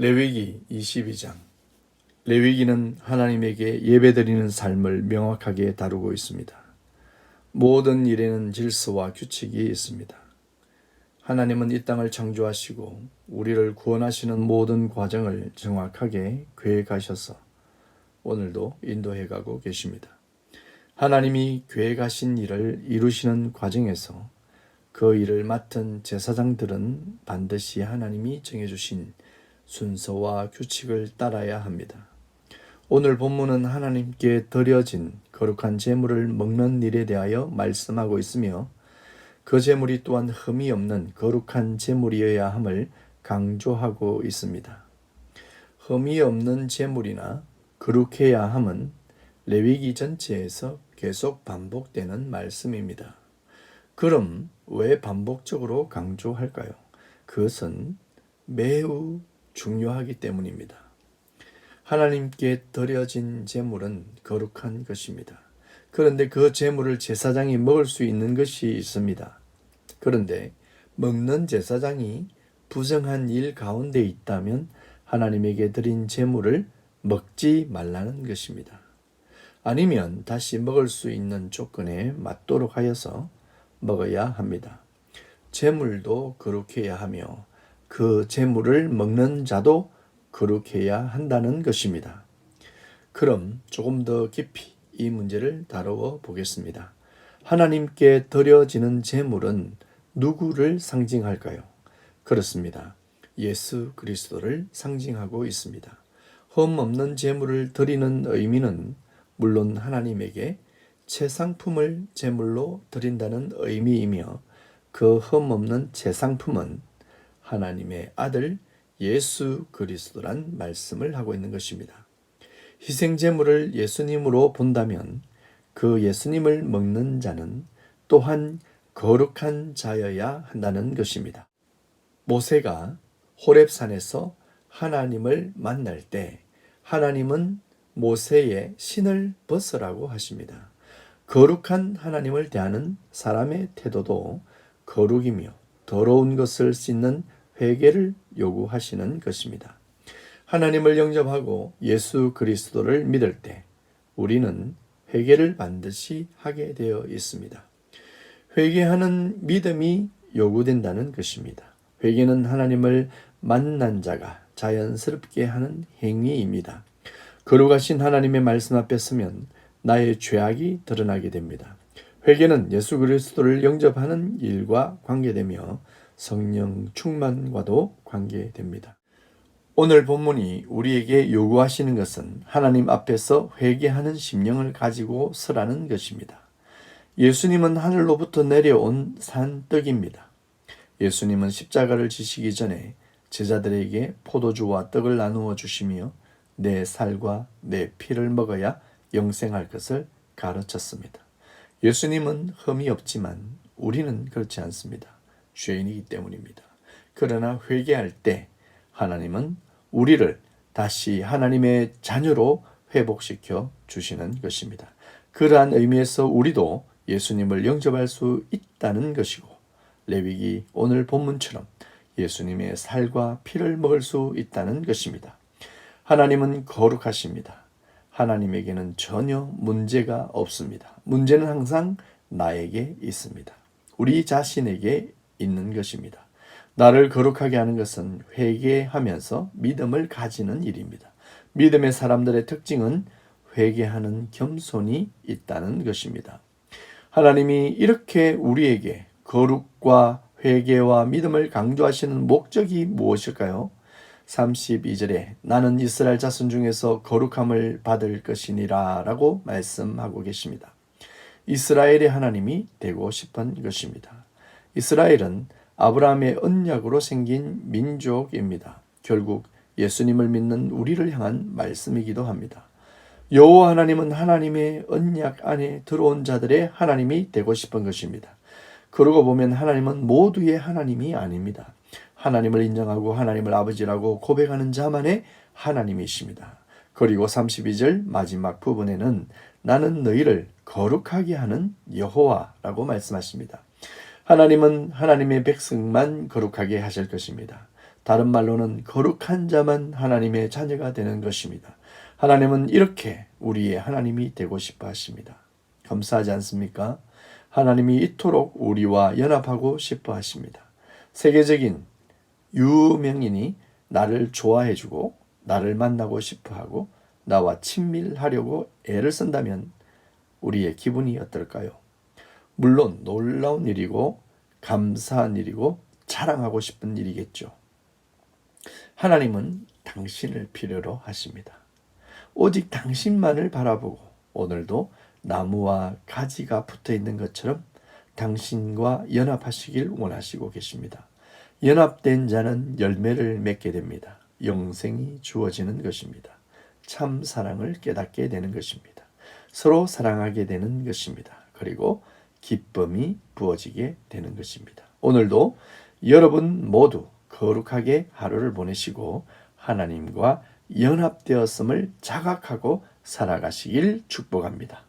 레위기 22장 레위기는 하나님에게 예배드리는 삶을 명확하게 다루고 있습니다. 모든 일에는 질서와 규칙이 있습니다. 하나님은 이 땅을 창조하시고 우리를 구원하시는 모든 과정을 정확하게 계획하셔서 오늘도 인도해 가고 계십니다. 하나님이 계획하신 일을 이루시는 과정에서 그 일을 맡은 제사장들은 반드시 하나님이 정해주신 순서와 규칙을 따라야 합니다. 오늘 본문은 하나님께 드려진 거룩한 제물을 먹는 일에 대하여 말씀하고 있으며 그 제물이 또한 흠이 없는 거룩한 제물이어야 함을 강조하고 있습니다. 흠이 없는 제물이나 거룩해야 함은 레위기 전체에서 계속 반복되는 말씀입니다. 그럼 왜 반복적으로 강조할까요? 그것은 매우 중요하기 때문입니다. 하나님께 드려진 제물은 거룩한 것입니다. 그런데 그 제물을 제사장이 먹을 수 있는 것이 있습니다. 그런데 먹는 제사장이 부정한 일 가운데 있다면 하나님에게 드린 제물을 먹지 말라는 것입니다. 아니면 다시 먹을 수 있는 조건에 맞도록 하여서 먹어야 합니다. 제물도 거룩해야 하며 그 제물을 먹는 자도 거룩해야 한다는 것입니다. 그럼 조금 더 깊이 이 문제를 다루어 보겠습니다. 하나님께 드려지는 제물은 누구를 상징할까요? 그렇습니다. 예수 그리스도를 상징하고 있습니다. 흠 없는 제물을 드리는 의미는 물론 하나님에게 최상품을 제물로 드린다는 의미이며 그 흠 없는 최상품은 하나님의 아들 예수 그리스도란 말씀을 하고 있는 것입니다. 희생 제물을 예수님으로 본다면 그 예수님을 먹는 자는 또한 거룩한 자여야 한다는 것입니다. 모세가 호렙산에서 하나님을 만날 때 하나님은 모세의 신을 벗으라고 하십니다. 거룩한 하나님을 대하는 사람의 태도도 거룩이며 더러운 것을 씻는 회개를 요구하시는 것입니다. 하나님을 영접하고 예수 그리스도를 믿을 때 우리는 회개를 반드시 하게 되어 있습니다. 회개하는 믿음이 요구된다는 것입니다. 회개는 하나님을 만난 자가 자연스럽게 하는 행위입니다. 거룩하신 하나님의 말씀 앞에 서면 나의 죄악이 드러나게 됩니다. 회개는 예수 그리스도를 영접하는 일과 관계되며 성령 충만과도 관계됩니다. 오늘 본문이 우리에게 요구하시는 것은 하나님 앞에서 회개하는 심령을 가지고 서라는 것입니다. 예수님은 하늘로부터 내려온 산떡입니다. 예수님은 십자가를 지시기 전에 제자들에게 포도주와 떡을 나누어 주시며 내 살과 내 피를 먹어야 영생할 것을 가르쳤습니다. 예수님은 흠이 없지만 우리는 그렇지 않습니다. 죄인이기 때문입니다. 그러나 회개할 때 하나님은 우리를 다시 하나님의 자녀로 회복시켜 주시는 것입니다. 그러한 의미에서 우리도 예수님을 영접할 수 있다는 것이고 레위기 오늘 본문처럼 예수님의 살과 피를 먹을 수 있다는 것입니다. 하나님은 거룩하십니다. 하나님에게는 전혀 문제가 없습니다. 문제는 항상 나에게 있습니다. 우리 자신에게 있는 것입니다. 나를 거룩하게 하는 것은 회개하면서 믿음을 가지는 일입니다. 믿음의 사람들의 특징은 회개하는 겸손이 있다는 것입니다. 하나님이 이렇게 우리에게 거룩과 회개와 믿음을 강조하시는 목적이 무엇일까요? 32절에 나는 이스라엘 자손 중에서 거룩함을 받을 것이니라 라고 말씀하고 계십니다. 이스라엘의 하나님이 되고 싶은 것입니다. 이스라엘은 아브라함의 언약으로 생긴 민족입니다. 결국 예수님을 믿는 우리를 향한 말씀이기도 합니다. 여호와 하나님은 하나님의 언약 안에 들어온 자들의 하나님이 되고 싶은 것입니다. 그러고 보면 하나님은 모두의 하나님이 아닙니다. 하나님을 인정하고 하나님을 아버지라고 고백하는 자만의 하나님이십니다. 그리고 32절 마지막 부분에는 나는 너희를 거룩하게 하는 여호와라고 말씀하십니다. 하나님은 하나님의 백성만 거룩하게 하실 것입니다. 다른 말로는 거룩한 자만 하나님의 자녀가 되는 것입니다. 하나님은 이렇게 우리의 하나님이 되고 싶어 하십니다. 감사하지 않습니까? 하나님이 이토록 우리와 연합하고 싶어 하십니다. 세계적인 유명인이 나를 좋아해주고 나를 만나고 싶어 하고 나와 친밀하려고 애를 쓴다면 우리의 기분이 어떨까요? 물론 놀라운 일이고 감사한 일이고 자랑하고 싶은 일이겠죠. 하나님은 당신을 필요로 하십니다. 오직 당신만을 바라보고 오늘도 나무와 가지가 붙어 있는 것처럼 당신과 연합하시길 원하시고 계십니다. 연합된 자는 열매를 맺게 됩니다. 영생이 주어지는 것입니다. 참 사랑을 깨닫게 되는 것입니다. 서로 사랑하게 되는 것입니다. 그리고 기쁨이 부어지게 되는 것입니다. 오늘도 여러분 모두 거룩하게 하루를 보내시고 하나님과 연합되었음을 자각하고 살아가시길 축복합니다.